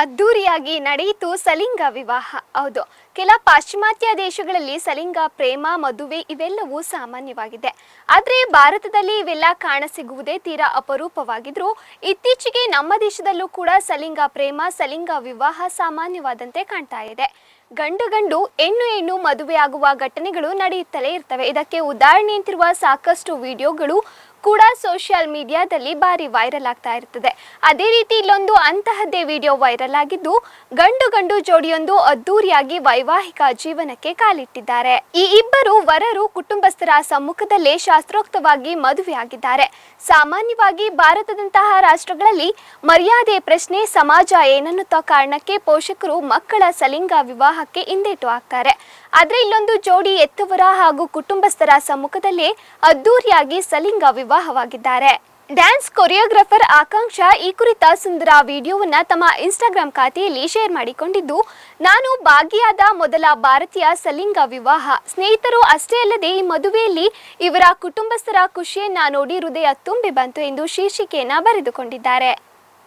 ಅದ್ದೂರಿಯಾಗಿ ನಡೆಯಿತು ಸಲಿಂಗ ವಿವಾಹ. ಹೌದು, ಕೆಲ ಪಾಶ್ಚಿಮಾತ್ಯ ದೇಶಗಳಲ್ಲಿ ಸಲಿಂಗ, ಪ್ರೇಮ, ಮದುವೆ ಇವೆಲ್ಲವೂ ಸಾಮಾನ್ಯವಾಗಿದೆ. ಆದರೆ ಭಾರತದಲ್ಲಿ ಇವೆಲ್ಲ ಕಾಣಸಿಗುವುದೇ ತೀರಾ ಅಪರೂಪವಾಗಿದ್ರು, ಇತ್ತೀಚೆಗೆ ನಮ್ಮ ದೇಶದಲ್ಲೂ ಕೂಡ ಸಲಿಂಗ, ಪ್ರೇಮ, ಸಲಿಂಗ ವಿವಾಹ ಸಾಮಾನ್ಯವಾದಂತೆ ಕಾಣ್ತಾ ಇದೆ. ಗಂಡು ಗಂಡು, ಹೆಣ್ಣು ಹೆಣ್ಣು ಮದುವೆಯಾಗುವ ಘಟನೆಗಳು ನಡೆಯುತ್ತಲೇ ಇರ್ತವೆ. ಇದಕ್ಕೆ ಉದಾಹರಣೆಯಂತಿರುವ ಸಾಕಷ್ಟು ವಿಡಿಯೋಗಳು ಕೂಡ ಸೋಷಿಯಲ್ ಮೀಡಿಯಾದಲ್ಲಿ ಭಾರಿ ವೈರಲ್ ಆಗ್ತಾ ಇರ್ತದೆ. ಅದೇ ರೀತಿ ಇಲ್ಲೊಂದು ಅಂತಹದ್ದೇ ವಿಡಿಯೋ ವೈರಲ್ ಆಗಿದ್ದು, ಗಂಡು ಗಂಡು ಜೋಡಿಯೊಂದು ಅದ್ದೂರಿಯಾಗಿ ವೈವಾಹಿಕ ಜೀವನಕ್ಕೆ ಕಾಲಿಟ್ಟಿದ್ದಾರೆ. ಈ ಇಬ್ಬರು ವರರು ಕುಟುಂಬಸ್ಥರ ಸಮ್ಮುಖದಲ್ಲೇ ಶಾಸ್ತ್ರೋಕ್ತವಾಗಿ ಮದುವೆಯಾಗಿದ್ದಾರೆ. ಸಾಮಾನ್ಯವಾಗಿ ಭಾರತದಂತಹ ರಾಷ್ಟ್ರಗಳಲ್ಲಿ ಮರ್ಯಾದೆ ಪ್ರಶ್ನೆ, ಸಮಾಜ ಏನನ್ನುತ್ತ ಕಾರಣಕ್ಕೆ ಪೋಷಕರು ಮಕ್ಕಳ ಸಲಿಂಗ ವಿವಾಹಕ್ಕೆ ಹಿಂದೇಟು ಹಾಕ್ತಾರೆ ಆದರೆ ಇಲ್ಲೊಂದು ಜೋಡಿ ಎತ್ತವರ ಹಾಗೂ ಕುಟುಂಬಸ್ಥರ ಸಮ್ಮುಖದಲ್ಲೇ ಅದ್ದೂರಿಯಾಗಿ ಸಲಿಂಗ ವಿವಾಹವಾಗಿದ್ದಾರೆ ಡ್ಯಾನ್ಸ್ ಕೊರಿಯೋಗ್ರಾಫರ್ ಆಕಾಂಕ್ಷಾ ಈ ಕುರಿತ ಸುಂದರ ವಿಡಿಯೋವನ್ನ ತಮ್ಮ ಇನ್ಸ್ಟಾಗ್ರಾಂ ಖಾತೆಯಲ್ಲಿ ಶೇರ್ ಮಾಡಿಕೊಂಡಿದ್ದು, ನಾನು ಭಾಗಿಯಾದ ಮೊದಲ ಭಾರತೀಯ ಸಲಿಂಗ ವಿವಾಹ. ಸ್ನೇಹಿತರು ಅಷ್ಟೇ ಅಲ್ಲದೆ ಈ ಮದುವೆಯಲ್ಲಿ ಇವರ ಕುಟುಂಬಸ್ಥರ ಖುಷಿಯನ್ನ ನೋಡಿ ಹೃದಯ ತುಂಬಿ ಬಂತು ಎಂದು ಶೀರ್ಷಿಕೆಯನ್ನ ಬರೆದುಕೊಂಡಿದ್ದಾರೆ.